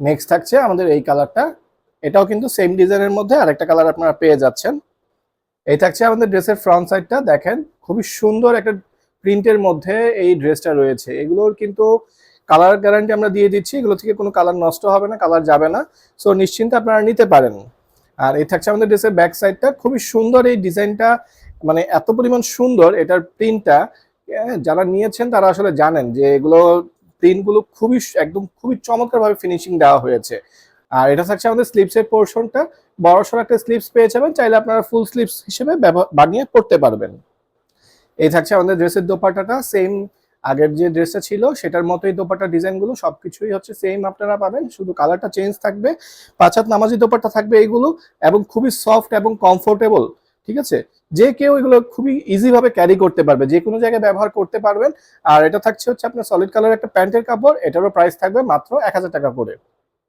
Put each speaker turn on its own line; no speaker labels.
Next থাকছে আমাদের এই কালারটা এটাও কিন্তু সেম ডিজাইনের মধ্যে আরেকটা কালার আপনারা পেয়ে যাচ্ছেন। এই থাকছে আমাদের ড্রেসের ফ্রন্ট সাইডটা দেখেন, খুবই সুন্দর একটা প্রিন্টের মধ্যে এই ড্রেসটা রয়েছে। এগুলোর কিন্তু কালার গ্যারান্টি আমরা দিয়ে দিচ্ছি, এগুলো থেকে কোনো কালার নষ্ট হবে না কালার যাবে না। সো নিশ্চিন্তে আপনারা নিতে পারেন। আর এই থাকছে আমাদের ড্রেসের ব্যাক সাইডটা খুবই সুন্দর এই ডিজাইনটা মানে এত পরিমাণ সুন্দর এটার প্রিন্টটা যারা নিয়েছেন তারা আসলে জানেন যে এগুলো প্রিন্টগুলো খুবই একদম খুবই চমৎকারভাবে ফিনিশিং দেওয়া হয়েছে। আর এটা থাকছে আমাদের স্লিপসের পোর্শনটা বড় সড়ো একটা স্লিপস পেয়ে যাবেন, চাইলে আপনারা ফুল স্লিপস হিসেবে বানিয়ে পড়তে পারবেন। এই থাকছে আমাদের ড্রেসের দোপাট্টাটা সেম আগের যে ড্রেসটা ছিল, সেটার মতোই দোপাট্টা ডিজাইনগুলো, সবকিছুই হচ্ছে সেম আপনারা পাবেন। শুধু কালারটা চেঞ্জ থাকবে পাঁচ হাত নামাজি দোপাট্টা থাকবে এইগুলো, এবং খুবই সফট এবং কমফোর্টেবল ঠিক আছে? যে কেউ এগুলো খুবই ইজি ভাবে ক্যারি করতে পারবে, যে কোনো জায়গায় ব্যবহার করতে পারবেন। আর এটা থাকছে হচ্ছে আপনার সলিড কালার একটা প্যান্টের কাপড়, এটারও প্রাইস থাকবে মাত্র এক হাজার টাকা করে।